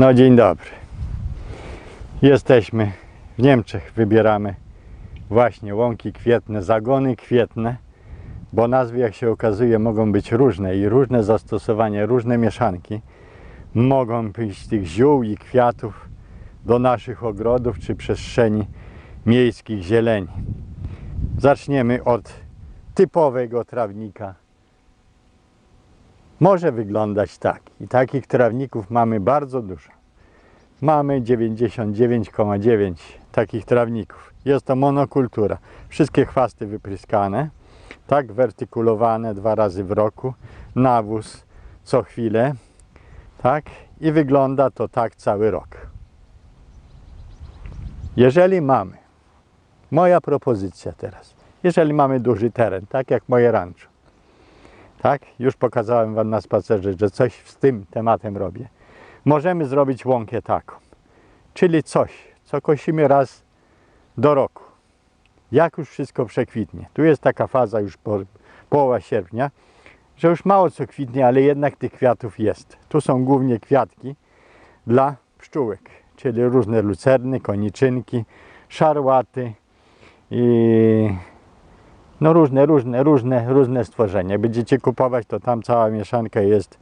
No dzień dobry. Jesteśmy w Niemczech, wybieramy właśnie łąki kwietne, zagony kwietne, bo nazwy jak się okazuje mogą być różne i różne zastosowania, różne mieszanki. Mogą być tych ziół i kwiatów do naszych ogrodów czy przestrzeni miejskich zieleni. Zaczniemy od typowego trawnika. Może wyglądać tak i takich trawników mamy bardzo dużo. Mamy 99,9 takich trawników. Jest to monokultura. Wszystkie chwasty wypryskane, tak wertykulowane dwa razy w roku, nawóz co chwilę, tak i wygląda to tak cały rok. Jeżeli mamy, moja propozycja teraz, jeżeli mamy duży teren, tak jak moje rancho, tak, już pokazałem Wam na spacerze, że coś z tym tematem robię, możemy zrobić łąkę taką, czyli coś, co kosimy raz do roku. Jak już wszystko przekwitnie. Tu jest taka faza już po, połowa sierpnia, że już mało co kwitnie, ale jednak tych kwiatów jest. Tu są głównie kwiatki dla pszczółek, czyli różne lucerny, koniczynki, szarłaty i no różne, różne, różne, różne stworzenia. Będziecie kupować, to tam cała mieszanka jest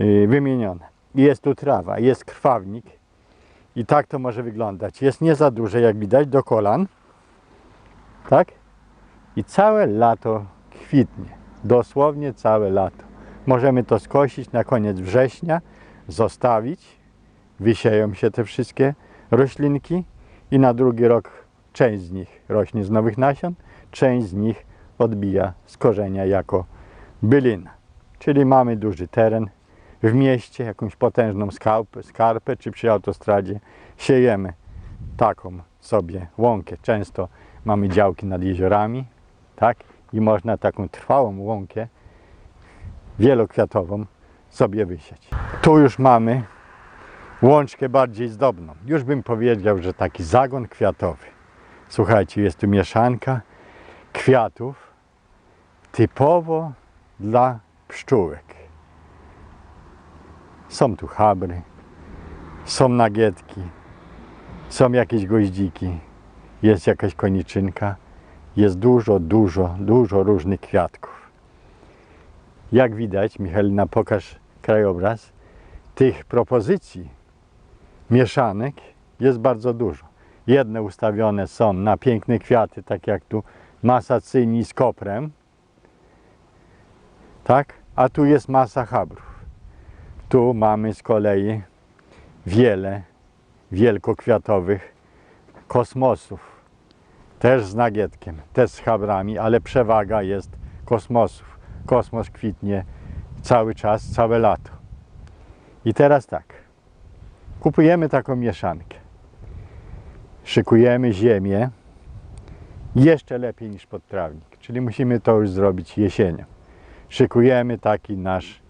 y, wymieniona. Jest tu trawa, jest krwawnik i tak to może wyglądać. Jest nie za duże, jak widać, do kolan, tak? I całe lato kwitnie, dosłownie całe lato. Możemy to skosić na koniec września, zostawić, wysieją się te wszystkie roślinki i na drugi rok część z nich rośnie z nowych nasion, część z nich odbija z korzenia jako bylina. Czyli mamy duży teren w mieście, jakąś potężną skarpę, skarpę czy przy autostradzie siejemy taką sobie łąkę. Często mamy działki nad jeziorami, tak? I można taką trwałą łąkę wielokwiatową sobie wysiać. Tu już mamy łączkę bardziej zdobną. Już bym powiedział, że taki zagon kwiatowy. Słuchajcie, jest tu mieszanka kwiatów typowo dla pszczółek. Są tu chabry, są nagietki, są jakieś goździki, jest jakaś koniczynka, jest dużo, dużo, dużo różnych kwiatków. Jak widać, Michalina, pokaż krajobraz, tych propozycji mieszanek jest bardzo dużo. Jedne ustawione są na piękne kwiaty, tak jak tu masa cyni z koprem, tak? A tu jest masa chabrów. Tu mamy z kolei wiele wielkokwiatowych kosmosów. Też z nagietkiem, też z chabrami, ale przewaga jest kosmosów. Kosmos kwitnie cały czas, całe lato. I teraz tak. Kupujemy taką mieszankę. Szykujemy ziemię jeszcze lepiej niż podtrawnik, czyli musimy to już zrobić jesienią. Szykujemy taki nasz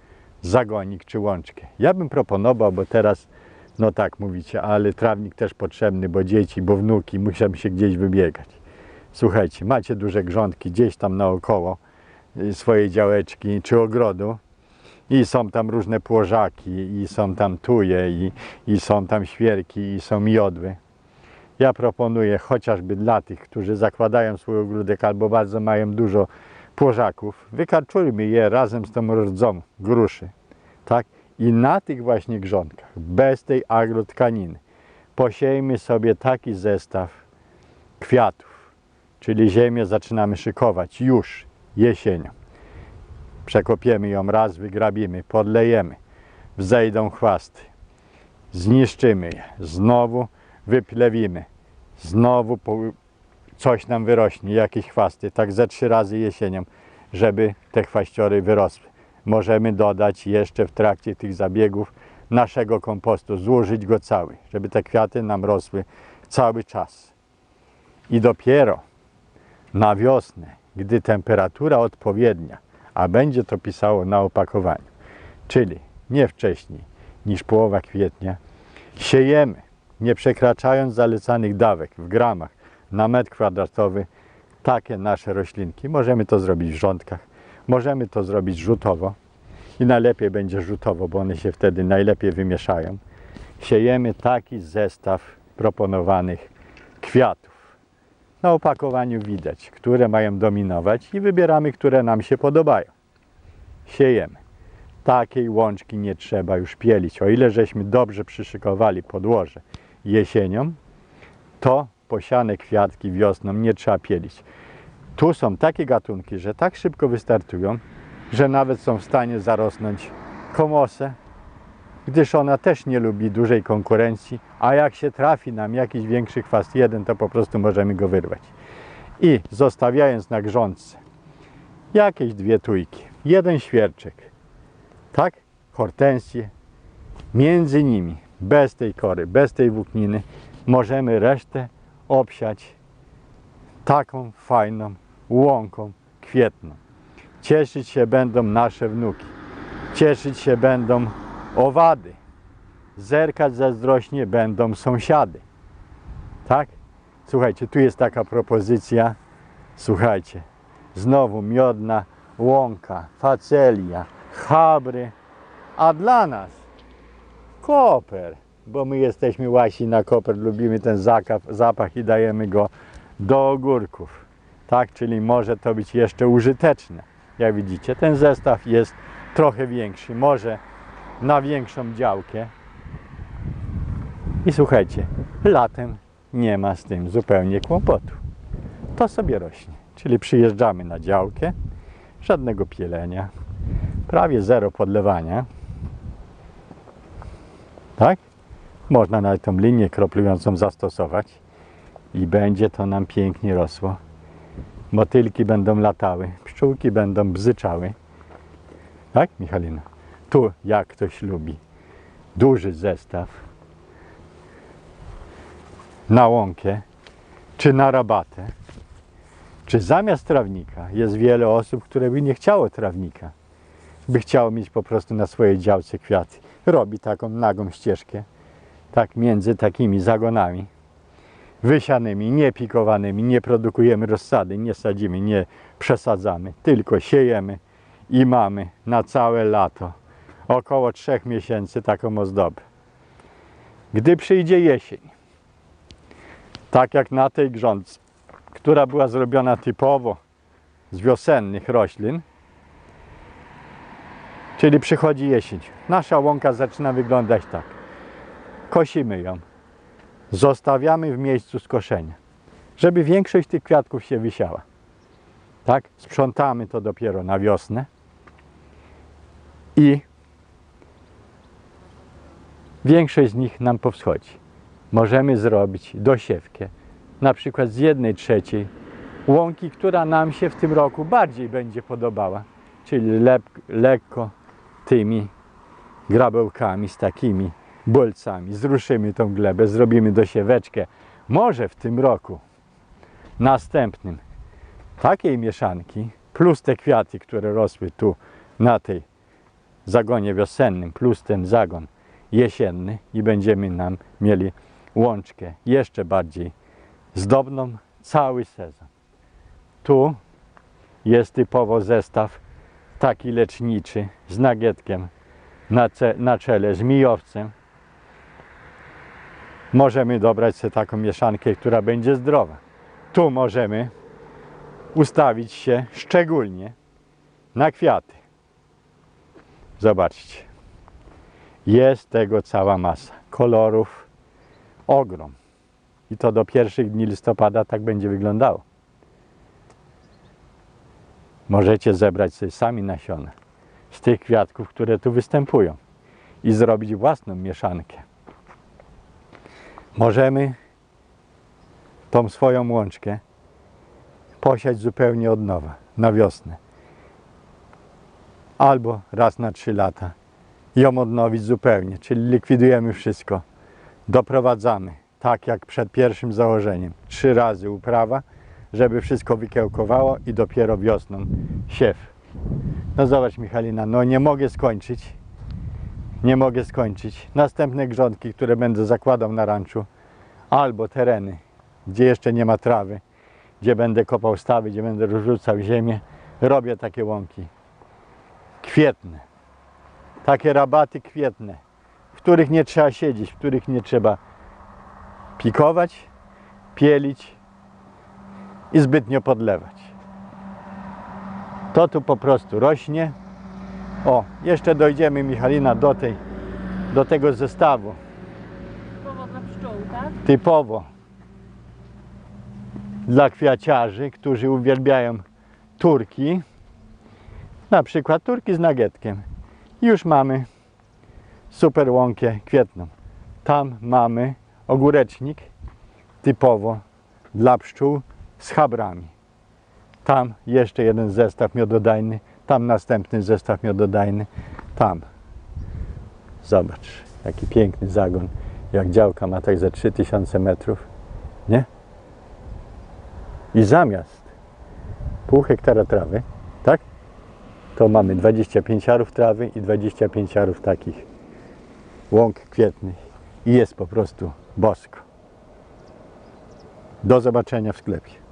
zagonik czy łączkę. Ja bym proponował, bo teraz, no tak mówicie, ale trawnik też potrzebny, bo dzieci, bo wnuki muszą się gdzieś wybiegać. Słuchajcie, macie duże grządki gdzieś tam naokoło y, swojej działeczki czy ogrodu i są tam różne płożaki i są tam tuje i, i są tam świerki i są miodły. Ja proponuję chociażby dla tych, którzy zakładają swój ogródek albo bardzo mają dużo płożaków, wykarczujmy je razem z tą rdzą gruszy, tak? I na tych właśnie grządkach, bez tej agrotkaniny, posiejmy sobie taki zestaw kwiatów, czyli ziemię zaczynamy szykować już jesienią. Przekopiemy ją raz, wygrabimy, podlejemy, wzejdą chwasty, zniszczymy je, znowu wyplewimy, znowu coś nam wyrośnie, jakieś chwasty, tak ze trzy razy jesienią, żeby te chwaściory wyrosły. Możemy dodać jeszcze w trakcie tych zabiegów naszego kompostu, złożyć go cały, żeby te kwiaty nam rosły cały czas. I dopiero na wiosnę, gdy temperatura odpowiednia, a będzie to pisało na opakowaniu, czyli nie wcześniej niż połowa kwietnia, siejemy, nie przekraczając zalecanych dawek w gramach na metr kwadratowy, takie nasze roślinki. Możemy to zrobić w rządkach, możemy to zrobić rzutowo i najlepiej będzie rzutowo, bo one się wtedy najlepiej wymieszają. siejemy taki zestaw proponowanych kwiatów. Na opakowaniu widać, które mają dominować i wybieramy, które nam się podobają. Siejemy. Takiej łączki nie trzeba już pielić. O ile żeśmy dobrze przyszykowali podłoże jesienią, to posiane kwiatki wiosną nie trzeba pielić. Tu są takie gatunki, że tak szybko wystartują, że nawet są w stanie zarosnąć komosę, gdyż ona też nie lubi dużej konkurencji, a jak się trafi nam jakiś większy chwast jeden, to po prostu możemy go wyrwać. I zostawiając na grządce jakieś dwie tujki, jeden świerczek, tak, hortensje, między nimi, bez tej kory, bez tej włókniny, możemy resztę obsiać taką fajną łąką kwietną. Cieszyć się będą nasze wnuki. Cieszyć się będą owady. Zerkać zazdrośnie będą sąsiady. Tak? Słuchajcie, tu jest taka propozycja. Słuchajcie, znowu miodna łąka, facelia, chabry, a dla nas koper, bo my jesteśmy łasi na koper, lubimy ten zakap, zapach i dajemy go do ogórków. Tak, czyli może to być jeszcze użyteczne. Jak widzicie, ten zestaw jest trochę większy, może na większą działkę. I słuchajcie, latem nie ma z tym zupełnie kłopotu. To sobie rośnie. Czyli przyjeżdżamy na działkę, żadnego pielenia, prawie zero podlewania. Tak? Można nawet tą linię kroplującą zastosować i będzie to nam pięknie rosło. Motylki będą latały, pszczółki będą bzyczały. Tak, Michalina? Tu, jak ktoś lubi, duży zestaw na łąkę, czy na rabatę, czy zamiast trawnika jest wiele osób, które by nie chciało trawnika, by chciało mieć po prostu na swojej działce kwiaty. Robi taką nagą ścieżkę, tak między takimi zagonami wysianymi, nie pikowanymi, nie produkujemy rozsady, nie sadzimy, nie przesadzamy, tylko siejemy i mamy na całe lato około trzech miesięcy taką ozdobę. Gdy przyjdzie jesień, tak jak na tej grządce, która była zrobiona typowo z wiosennych roślin, czyli przychodzi jesień, nasza łąka zaczyna wyglądać tak. Kosimy ją, zostawiamy w miejscu skoszenia, żeby większość tych kwiatków się wysiała. Tak? Sprzątamy to dopiero na wiosnę i większość z nich nam powschodzi. Możemy zrobić dosiewkę, na przykład z jednej trzeciej łąki, która nam się w tym roku bardziej będzie podobała, czyli lep, lekko tymi grabełkami z takimi bolcami. Zruszymy tą glebę, zrobimy dosieweczkę. Może w tym roku następnym takiej mieszanki, plus te kwiaty, które rosły tu na tej zagonie wiosennym, plus ten zagon jesienny i będziemy nam mieli łączkę jeszcze bardziej zdobną cały sezon. Tu jest typowo zestaw taki leczniczy z nagietkiem na, na czele, z mijowcem. Możemy dobrać sobie taką mieszankę, która będzie zdrowa. Tu możemy ustawić się szczególnie na kwiaty. Zobaczcie. Jest tego cała masa. Kolorów ogrom. I to do pierwszych dni listopada tak będzie wyglądało. Możecie zebrać sobie sami nasiona z tych kwiatków, które tu występują i zrobić własną mieszankę. Możemy tą swoją łączkę posiać zupełnie od nowa, na wiosnę. Albo raz na trzy lata ją odnowić zupełnie, czyli likwidujemy wszystko, doprowadzamy, tak jak przed pierwszym założeniem, trzy razy uprawa, żeby wszystko wykiełkowało i dopiero wiosną siew. No zobacz Michalina, no nie mogę skończyć, nie mogę skończyć. Następne grządki, które będę zakładał na ranczu, albo tereny, gdzie jeszcze nie ma trawy, gdzie będę kopał stawy, gdzie będę rozrzucał ziemię, robię takie łąki kwietne, takie rabaty kwietne, w których nie trzeba siedzieć, w których nie trzeba pikować, pielić i zbytnio podlewać. To tu po prostu rośnie. O, jeszcze dojdziemy Michalina do tej, do tego zestawu Typowo dla pszczół, tak? typowo dla kwiaciarzy, którzy uwielbiają turki, na przykład turki z nagietkiem. Już mamy super łąkę kwietną. Tam mamy ogórecznik typowo dla pszczół z chabrami. Tam jeszcze jeden zestaw miododajny, tam następny zestaw miododajny, tam. Zobacz, jaki piękny zagon. Jak działka ma tak ze 3000 metrów, nie? I zamiast pół hektara trawy, tak? To mamy 25 arów trawy i 25 arów takich łąk kwietnych. I jest po prostu bosko. Do zobaczenia w sklepie.